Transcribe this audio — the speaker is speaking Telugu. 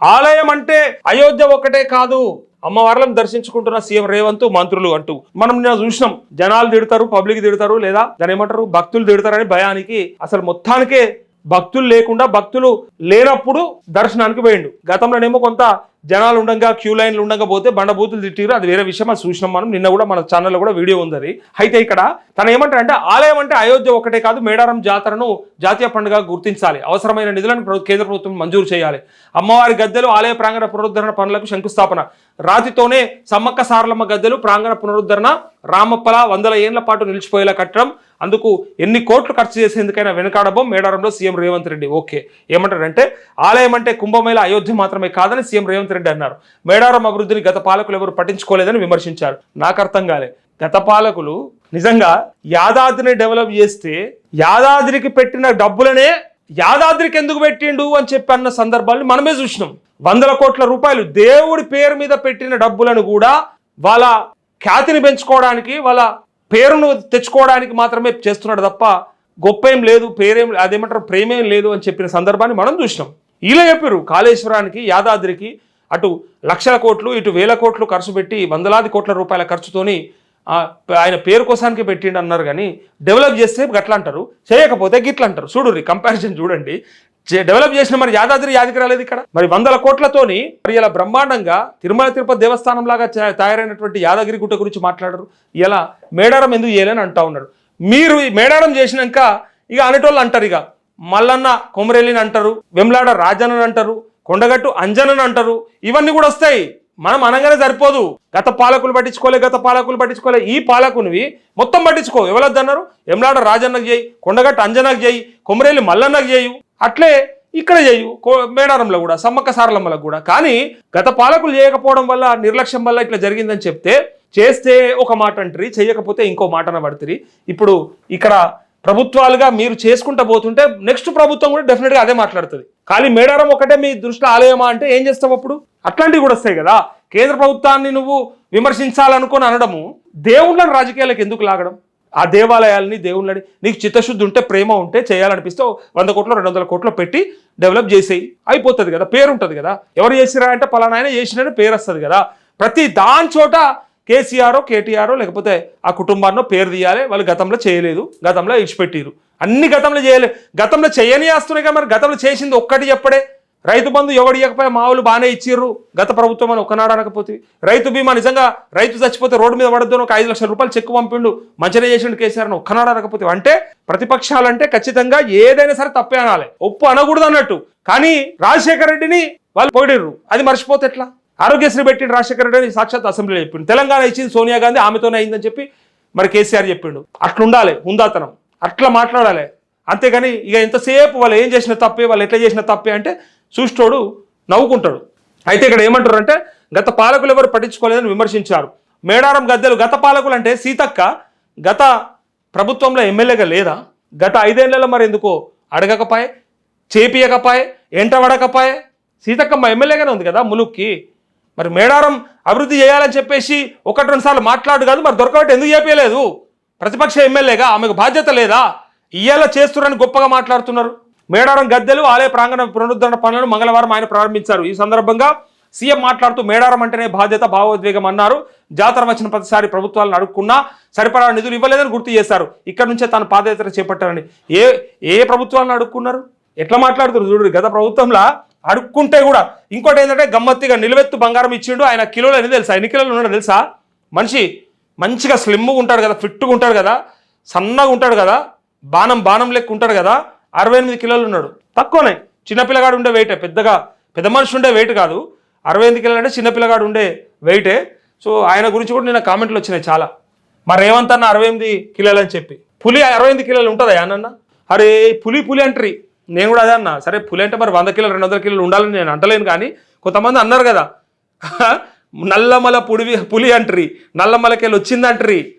ఆలయం అంటే అయోధ్య ఒకటే కాదు. అమ్మవార్లను దర్శించుకుంటున్న సీఎం రేవంత్ మంత్రులు అంటూ. మనం నిన్న చూసినాం జనాలు తిడతారు పబ్లిక్ తిడతారు లేదా దాని ఏమంటారు భక్తులు తిడతారని భయానికి అసలు మొత్తానికే భక్తులు లేకుండా భక్తులు లేనప్పుడు దర్శనానికి పోయిండు. గతంలోనేమో కొంత జనాలు ఉండగా క్యూ లైన్లు ఉండగా పోతే బండబూతులు తిట్టిరు అది వేరే విషయం అది చూసినాం మనం. నిన్న కూడా మన ఛానల్లో కూడా వీడియో ఉంది అయితే ఇక్కడ తను ఏమంటారంటే ఆలయం అంటే అయోధ్య ఒకటే కాదు మేడారం జాతరను జాతీయ పండుగ గుర్తించాలి. అవసరమైన నిధులను కేంద్ర ప్రభుత్వం మంజూరు చేయాలి. అమ్మవారి గద్దెలు ఆలయ ప్రాంగణ పునరుద్ధరణ పనులకు శంకుస్థాపన. రాతితోనే సమ్మక్క సారలమ్మ గద్దెలు ప్రాంగణ పునరుద్ధరణ. రామప్పల వందల ఏళ్ళ పాటు నిలిచిపోయేలా కట్టడం. అందుకు ఎన్ని కోట్లు ఖర్చు చేసేందుకైనా వెనకాడబం మేడారంలో సీఎం రేవంత్ రెడ్డి. ఓకే. ఏమంటారంటే ఆలయం అంటే కుంభమేళ అయోధ్య మాత్రమే కాదని సీఎం రేవంత్ రెడ్డి అన్నారు. మేడారం అభివృద్ధిని గత పాలకులు ఎవరు పట్టించుకోలేదని విమర్శించారు. నాకు అర్థం కాలే. గత పాలకులు నిజంగా యాదాద్రిని డెవలప్ చేస్తే యాదాద్రికి పెట్టిన డబ్బులనే యాదాద్రికి ఎందుకు పెట్టిండు అని చెప్పి అన్న సందర్భాన్ని మనమే చూసినాం. వందల కోట్ల రూపాయలు దేవుడి పేరు మీద పెట్టిన డబ్బులను కూడా వాళ్ళ ఖ్యాతిని పెంచుకోవడానికి వాళ్ళ పేరును తెచ్చుకోవడానికి మాత్రమే చేస్తున్నాడు తప్ప గొప్పేం లేదు పేరేం అదేమంటారు ప్రేమేం లేదు అని చెప్పిన సందర్భాన్ని మనం చూసినాం. ఇలా చెప్పారు కాళేశ్వరానికి యాదాద్రికి అటు లక్షల కోట్లు ఇటు వేల కోట్లు ఖర్చు పెట్టి వందలాది కోట్ల రూపాయల ఖర్చుతోని ఆయన పేరు కోసానికి పెట్టిండు అన్నారు కానీ డెవలప్ చేస్తే గట్ల అంటారు చేయకపోతే గిట్లా అంటారు చూడు కంపారిజన్ చూడండి. డెవలప్ చేసిన మరి యాదాద్రి యాదికి రాలేదు ఇక్కడ. మరి వందల కోట్లతోని మరి ఇలా బ్రహ్మాండంగా తిరుమల తిరుపతి దేవస్థానం లాగా తయారైనటువంటి యాదగిరి గుట్ట గురించి మాట్లాడరు. ఇలా మేడారం ఎందుకు చేయలేని అంటా ఉన్నాడు. మీరు ఈ మేడారం చేసినాక ఇక అనేటోళ్ళు అంటారు ఇక. మల్లన్న కొమరేలిని అంటారు వెమ్లాడ రాజన్నని అంటారు కొండగట్టు అంజనని అంటారు. ఇవన్నీ కూడా వస్తాయి. మనం అనగానే సరిపోదు. గత పాలకులు పట్టించుకోలే గత పాలకులు పట్టించుకోలే. ఈ పాలకునివి మొత్తం పట్టించుకో. ఎవరొద్దన్నారు ఎమ్లాడ రాజన్నకు చేయి కొండగట్టు అంజనకు చేయి కొమరేలి మల్లన్నకు చేయు. అట్లే ఇక్కడ చేయు. కో- మేడారంలో కూడా సమ్మక్క సారలమ్మలకు కూడా. కానీ గత పాలకులు చేయకపోవడం వల్ల నిర్లక్ష్యం వల్ల ఇట్లా జరిగిందని చెప్తే చేస్తే ఒక మాట అంటారు చేయకపోతే ఇంకో మాటన పడుతుంది ఇప్పుడు ఇక్కడ ప్రభుత్వాలుగా మీరు చేసుకుంటా పోతుంటే నెక్స్ట్ ప్రభుత్వం కూడా డెఫినెట్గా అదే మాట్లాడుతుంది. ఖాళీ మేడారం ఒకటే మీ దృష్టిలో ఆలయమా అంటే ఏం చేస్తావు అప్పుడు? అట్లాంటివి కూడా వస్తాయి కదా. కేంద్ర ప్రభుత్వాన్ని నువ్వు విమర్శించాలనుకొని అనడము దేవుళ్ళని రాజకీయాలకు ఎందుకు లాగడం? ఆ దేవాలయాలని దేవుళ్ళని నీకు చిత్తశుద్ధి ఉంటే ప్రేమ ఉంటే చేయాలనిపిస్తే వంద కోట్లు రెండు వందల కోట్లు పెట్టి డెవలప్ చేసేయి. అయిపోతుంది కదా పేరు ఉంటుంది కదా. ఎవరు చేసిరా అంటే పలానా ఆయన చేసినట్టు పేరు వస్తుంది కదా. ప్రతి దాని చోట కేసీఆర్ కేటీఆర్ లేకపోతే ఆ కుటుంబాన్నో పేరు తీయాలి. వాళ్ళు గతంలో చేయలేదు. గతంలో ఇచ్చిపెట్టిరు అన్ని గతంలో చేయలేదు గతంలో చేయని వస్తున్నాయి కదా మరి. గతంలో చేసింది ఒక్కటి చెప్పడే. రైతు బంధు ఎవడు ఇవ్వకపోయి మావులు బాగానే ఇచ్చిర్రు. గత ప్రభుత్వం అని ఒకనాడు అనకపోతే రైతు బీమా నిజంగా రైతు చచ్చిపోతే రోడ్డు మీద పడద్దు ఒక ఐదు లక్షల రూపాయలు చెక్కు పంపిండు మంచిగా చేసిండు కేసీఆర్ అని ఒక్కనాడు అనకపోతే. అంటే ప్రతిపక్షాలంటే ఖచ్చితంగా ఏదైనా సరే తప్పే అనాలి. ఒప్పు అనకూడదు అన్నట్టు. కానీ రాజశేఖర రెడ్డిని వాళ్ళు పొగిడిర్రు. అది మర్చిపోతే ఎట్లా? ఆరోగ్యశ్రీ పెట్టిండు రాజశేఖర రెడ్డి సాక్షాత్ అసెంబ్లీలో చెప్పిండు. తెలంగాణ ఇచ్చింది సోనియా గాంధీ ఆమెతోనే అయిందని చెప్పి మరి కేసీఆర్ చెప్పిండు. అట్లుండాలి హుందాతనం అట్లా మాట్లాడాలి. అంతేగాని ఇక ఎంతసేపు వాళ్ళు ఏం చేసిన తప్పే వాళ్ళు ఎట్లా చేసిన తప్పే అంటే చూస్తోడు నవ్వుకుంటాడు. అయితే ఇక్కడ ఏమంటారు అంటే గత పాలకులు ఎవరు పట్టించుకోలేదని విమర్శించారు. మేడారం గద్దెలు గత పాలకులు అంటే సీతక్క గత ప్రభుత్వంలో ఎమ్మెల్యేగా లేదా? గత ఐదేళ్ళలో మరి ఎందుకో అడగకపాయే చేపియకపాయే ఎంటబడకపాయే. సీతక్కమ్మ ఎమ్మెల్యేగానే ఉంది కదా ములుక్కి. మరి మేడారం అభివృద్ధి చేయాలని చెప్పేసి ఒకటి రెండు సార్లు మాట్లాడు కాదు మరి దొరకబట్టి ఎందుకు చేపించలేదు ప్రతిపక్ష ఎమ్మెల్యేగా ఆమెకు బాధ్యత లేదా? ఇయ్యాల చేస్తున్నారని గొప్పగా మాట్లాడుతున్నారు. మేడారం గద్దెలు ఆలయ ప్రాంగణ పునరుద్ధరణ పనులను మంగళవారం ఆయన ప్రారంభించారు. ఈ సందర్భంగా సీఎం మాట్లాడుతూ మేడారం అంటేనే బాధ్యత భావోద్వేగం అన్నారు. జాతర వచ్చిన ప్రతిసారి ప్రభుత్వాలను అడుక్కున్నా సరిపడా నిధులు ఇవ్వలేదని గుర్తు చేశారు. ఇక్కడ నుంచే తాను పాదయాత్ర చేపట్టారని. ఏ ఏ ప్రభుత్వాలను అడుక్కున్నారు? ఎట్లా మాట్లాడుతున్నారు చూడు గత ప్రభుత్వంలో అడుక్కుంటే కూడా ఇంకోటి ఏంటంటే గమ్మత్తిగా నిలువెత్తు బంగారం ఇచ్చిండు. ఆయన కిలోలు అని తెలుసా? ఎన్ని కిలోలు ఉన్నాడు తెలుసా? మనిషి మంచిగా స్లిమ్గా ఉంటాడు కదా ఫిట్గా ఉంటాడు కదా సన్నగా ఉంటాడు కదా. బాణం బాణం లెక్క ఉంటాడు కదా అరవై ఎనిమిది కిలోలు ఉన్నాడు. తక్కువనే. చిన్నపిల్లగాడు ఉండే వెయిటే పెద్దగా పెద్ద మనిషి ఉండే వెయిట్ కాదు. అరవై ఎనిమిది కిలోలు అంటే చిన్నపిల్లగాడు ఉండే వెయిటే సో ఆయన గురించి కూడా నిన్న కామెంట్లు వచ్చినాయి చాలా. మరి రేవంత్ అన్న అరవై ఎనిమిది కిలోలు అని చెప్పి. పులి అరవై ఎనిమిది కిలోలు ఉంటుందా అన్న అరే పులి పులి అంటారు. నేను కూడా అదే అన్నా. సరే పులి అంటే మరి వంద కిలోలు రెండు వందల కిలోలు ఉండాలని నేను అంటలేను కానీ కొంతమంది అన్నారు కదా. నల్లమల పుడివి పులి అంటరి. నల్లమలకెళ్ళి వచ్చిందంటరి.